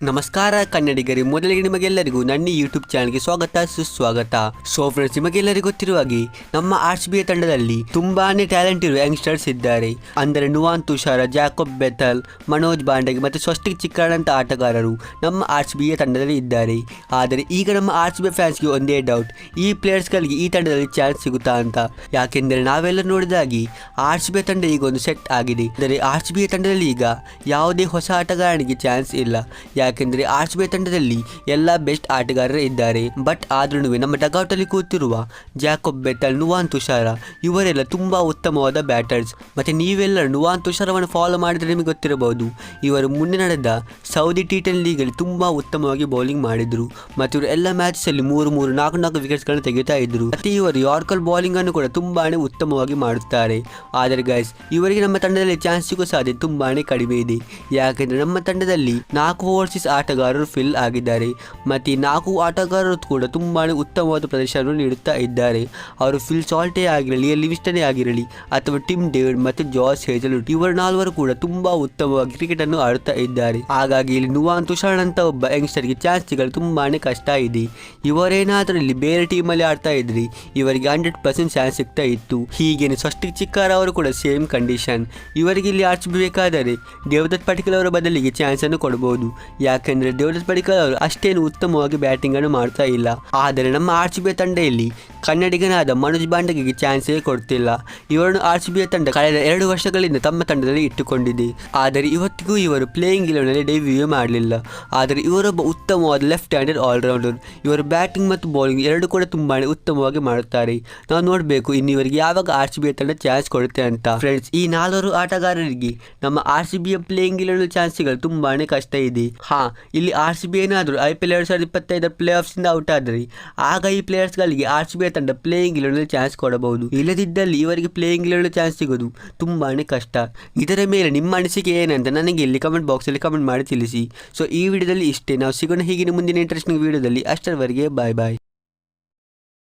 ನಮಸ್ಕಾರ ಕನ್ನಡಿಗರಿ, ಮೊದಲಿಗೆ ನಿಮಗೆಲ್ಲರಿಗೂ ನನ್ನ ಯೂಟ್ಯೂಬ್ ಚಾನಲ್ಗೆ ಸ್ವಾಗತ, ಸುಸ್ವಾಗತ. ಸೊ ಫ್ರೆಂಡ್ಸ್ ನಿಮಗೆಲ್ಲರಿಗೂ ಗೊತ್ತಿರುವ ಹಾಗೆ, ನಮ್ಮ ಆರ್ ಸಿ ಬಿ ತಂಡದಲ್ಲಿ ತುಂಬಾನೇ ಟ್ಯಾಲೆಂಟ್ ಇರುವ ಯಂಗ್ಸ್ಟರ್ಸ್ ಇದ್ದಾರೆ. ಅಂದರೆ ನುವಾನ್ ತುಷಾರ, ಜಾಕೋಬ್ ಬೆಥಲ್ ಮನೋಜ್ ಬಾಂಡಗಿ ಮತ್ತು ಸ್ವಸ್ತಿಕ್ ಚಿಕ್ಕಾಣಂತ ಆಟಗಾರರು ನಮ್ಮ ಆರ್ ಸಿ ಬಿಯ ತಂಡದಲ್ಲಿ ಇದ್ದಾರೆ. ಆದರೆ ಈಗ ನಮ್ಮ ಆರ್ ಸಿ ಬಿ ಫ್ಯಾನ್ಸ್ಗೆ ಒಂದೇ ಡೌಟ್ ಈ ಪ್ಲೇಯರ್ಸ್ಗಳಿಗೆ ಈ ತಂಡದಲ್ಲಿ ಚಾನ್ಸ್ ಸಿಗುತ್ತಾ ಅಂತ. ಯಾಕೆಂದರೆ ನಾವೆಲ್ಲ ನೋಡಿದಾಗಿ ಆರ್ ಸಿ ಬಿ ತಂಡ ಈಗ ಒಂದು ಸೆಟ್ ಆಗಿದೆ. ಅಂದರೆ ಆರ್ ಸಿ ಬಿ ತಂಡದಲ್ಲಿ ಈಗ ಯಾವುದೇ ಹೊಸ ಆಟಗಾರನಿಗೆ ಚಾನ್ಸ್ ಇಲ್ಲ. ಯಾಕೆಂದರೆ ಆರ್ ಸಿ ಬಿ ತಂಡದಲ್ಲಿ ಎಲ್ಲ ಬೆಸ್ಟ್ ಆಟಗಾರರು ಇದ್ದಾರೆ. ಬಟ್ ಆದ್ರೂ ನಮ್ಮ ಡಗೌಟಲ್ಲಿ ಕೂತಿರುವ ಜಾಕೋಬ್ ಬೆತ್ತಲ್, ನುವಾನ್ ತುಷಾರ ಇವರೆಲ್ಲ ತುಂಬಾ ಉತ್ತಮವಾದ ಬ್ಯಾಟರ್ಸ್ ಮತ್ತೆ ನೀವೆಲ್ಲ ನುವಾನ್ ತುಷಾರವನ್ನು ಫಾಲೋ ಮಾಡಿದ್ರೆ ನಿಮಗೆ ಗೊತ್ತಿರಬಹುದು. ಇವರು ಮುಂದೆ ನಡೆದ ಸೌದಿ ಟಿ ಟೆನ್ ಲೀಗಲ್ಲಿ ತುಂಬಾ ಉತ್ತಮವಾಗಿ ಬೌಲಿಂಗ್ ಮಾಡಿದ್ರು. ಮತ್ತು ಇವರು ಎಲ್ಲ ಮ್ಯಾಚ್ ಅಲ್ಲಿ ಮೂರು ಮೂರು, ನಾಲ್ಕು ನಾಲ್ಕು ವಿಕೆಟ್ಸ್ಗಳನ್ನು ತೆಗಿತಾ ಇದ್ರು. ಮತ್ತೆ ಇವರು ಯಾರ್ಕಲ್ ಬೌಲಿಂಗ್ ಅನ್ನು ಕೂಡ ತುಂಬಾನೇ ಉತ್ತಮವಾಗಿ ಮಾಡುತ್ತಾರೆ. ಆದರೆ ಗೈಸ್ ಇವರಿಗೆ ನಮ್ಮ ತಂಡದಲ್ಲಿ ಚಾನ್ಸ್ ಸಿಗೋ ಸಾಧ್ಯತೆ ತುಂಬಾನೇ ಕಡಿಮೆ ಇದೆ. ಯಾಕೆಂದ್ರೆ ನಮ್ಮ ತಂಡದಲ್ಲಿ ನಾಲ್ಕು ಓವರ್ಸಿಸ್ ಆಟಗಾರರು ಫಿಲ್ ಆಗಿದ್ದಾರೆ. ಮತ್ತು ನಾಲ್ಕು ಆಟಗಾರರು ಕೂಡ ತುಂಬಾನೇ ಉತ್ತಮವಾದ ಪ್ರದರ್ಶನವನ್ನು ನೀಡುತ್ತಾ ಇದ್ದಾರೆ. ಅವರು ಫಿಲ್ ಸಾಲ್ಟೆ ಆಗಿರಲಿ ಲಿವಿಸ್ಟನೇ ಆಗಿರಲಿ, ಅಥವಾ ಟಿಮ್ ಡೇವಿಡ್ ಮತ್ತು ಜಾಸ್ ಹೇಜಲ್ವುಡ್ ಇವರು ನಾಲ್ವರು ಕೂಡ ತುಂಬಾ ಉತ್ತಮವಾಗಿ ಕ್ರಿಕೆಟ್ ಅನ್ನು ಆಡುತ್ತಾ ಇದ್ದಾರೆ. ಹಾಗಾಗಿ ಇಲ್ಲಿ ನುವಾನ್ ತುಷಾರ್ ಅಂತ ಒಬ್ಬ ಯಂಗ್ಸ್ಟರ್ಗೆ ಚಾನ್ಸ್ ಸಿಗಲು ತುಂಬಾನೇ ಕಷ್ಟ ಇದೆ. ಇವರೇನಾದರೂ ಇಲ್ಲಿ ಬೇರೆ ಟೀಮ್ ಅಲ್ಲಿ ಆಡ್ತಾ ಇದ್ರಿ, ಇವರಿಗೆ ಹಂಡ್ರೆಡ್ ಪರ್ಸೆಂಟ್ ಚಾನ್ಸ್ ಸಿಗ್ತಾ ಇತ್ತು. ಹೀಗೇನೆ ಸ್ವಸ್ಟಿಕ್ ಚಿಕ್ಕಾರ ಅವರು ಕೂಡ ಸೇಮ್ ಕಂಡೀಷನ್ ಇವರಿಗೆ ಇಲ್ಲಿ ಆಡಿಸಬೇಕಾದರೆ ದೇವದತ್ ಪಟಿಕಲ್ ಅವರ ಬದಲಿಗೆ ಚಾನ್ಸ್ ಅನ್ನು ಕೊಡಬಹುದು ಯಾಕೆಂದ್ರೆ ದೇವರಾಜ್ ಪಡಿಕರ್ ಅವರು ಅಷ್ಟೇನು ಉತ್ತಮವಾಗಿ ಬ್ಯಾಟಿಂಗ್ ಅನ್ನು ಮಾಡ್ತಾ ಇಲ್ಲ. ಆದರೆ ನಮ್ಮ ಆರ್ ತಂಡೆಯಲ್ಲಿ ಕನ್ನಡಿಗನಾದ ಮನೋಜ್ ಬಾಂಡಗಿಗೆ ಚಾನ್ಸೇ ಕೊಡ್ತಿಲ್ಲ. ಇವರನ್ನು ಆರ್ ಸಿ ಬಿ ತಂಡ ಕಳೆದ ಎರಡು ವರ್ಷಗಳಿಂದ ತಮ್ಮ ತಂಡದಲ್ಲಿ ಇಟ್ಟುಕೊಂಡಿದೆ. ಆದರೆ ಇವತ್ತಿಗೂ ಇವರು ಪ್ಲೇಯಿಂಗ್ ಇಲೆವನಲ್ಲಿ ಡೆಬ್ಯೂ ಮಾಡಲಿಲ್ಲ. ಆದರೆ ಇವರೊಬ್ಬ ಉತ್ತಮವಾದ ಲೆಫ್ಟ್ ಹ್ಯಾಂಡೆಡ್ ಆಲ್ರೌಂಡರ್. ಇವರು ಬ್ಯಾಟಿಂಗ್ ಮತ್ತು ಬೌಲಿಂಗ್ ಎರಡು ಕೂಡ ತುಂಬಾ ಉತ್ತಮವಾಗಿ ಮಾಡುತ್ತಾರೆ. ನಾವು ನೋಡಬೇಕು ಇನ್ನು ಇವರಿಗೆ ಯಾವಾಗ ಆರ್ ಸಿ ಬಿ ತಂಡ ಚಾನ್ಸ್ ಕೊಡುತ್ತೆ ಅಂತ. ಫ್ರೆಂಡ್ಸ್, ಈ ನಾಲ್ವರು ಆಟಗಾರರಿಗೆ ನಮ್ಮ ಆರ್ ಸಿ ಬಿಯ ಪ್ಲೇಯಿಂಗ್ ಇಲೆವನ್ ಚಾನ್ಸ್ ಸಿಗಲು ತುಂಬಾನೇ ಕಷ್ಟ ಇದೆ. ಹಾ, ಇಲ್ಲಿ ಆರ್ ಸಿ ಬಿ ಏನಾದರೂ ಐ ಪಿ ಎಲ್ ಎರಡು ಸಾವಿರದ ಇಪ್ಪತ್ತೈದರ ಪ್ಲೇ ಆಫ್ಸಿಂದ ಔಟ್ ಆದರೆ. ಆಗ ಈ ಪ್ಲೇಯರ್ಸ್ಗಳಿಗೆ ಆರ್ ಸಿ ಬಿ ತಂಡ ಪ್ಲೇಯಿಂಗ್ ಇಲೆವನಲ್ಲಿ ಚಾನ್ಸ್ ಕೊಡಬಹುದು. ಇಲ್ಲದಿದ್ದಲ್ಲಿ ಇವರಿಗೆ ಪ್ಲೇಯಿಂಗ್ ಇಲೆವನ್ ಚಾನ್ಸ್ ಸಿಗೋದು ತುಂಬಾ ಕಷ್ಟ. ಇದರ ಮೇಲೆ ನಿಮ್ಮ ಅನಿಸಿಕೆ ಏನಂತ ನನಗೆ ಇಲ್ಲಿ ಕಮೆಂಟ್ ಬಾಕ್ಸಲ್ಲಿ ಕಮೆಂಟ್ ಮಾಡಿ ತಿಳಿಸಿ. ಸೊ ಈ ವಿಡಿಯೋದಲ್ಲಿ ಇಷ್ಟೇ. ನಾವು ಸಿಗೋಣ ಹೀಗಿನ ಮುಂದಿನ ಇಂಟ್ರೆಸ್ಟಿಂಗ್ ವಿಡಿಯೋದಲ್ಲಿ ಅಷ್ಟರವರೆಗೆ ಬಾಯ್ ಬಾಯ್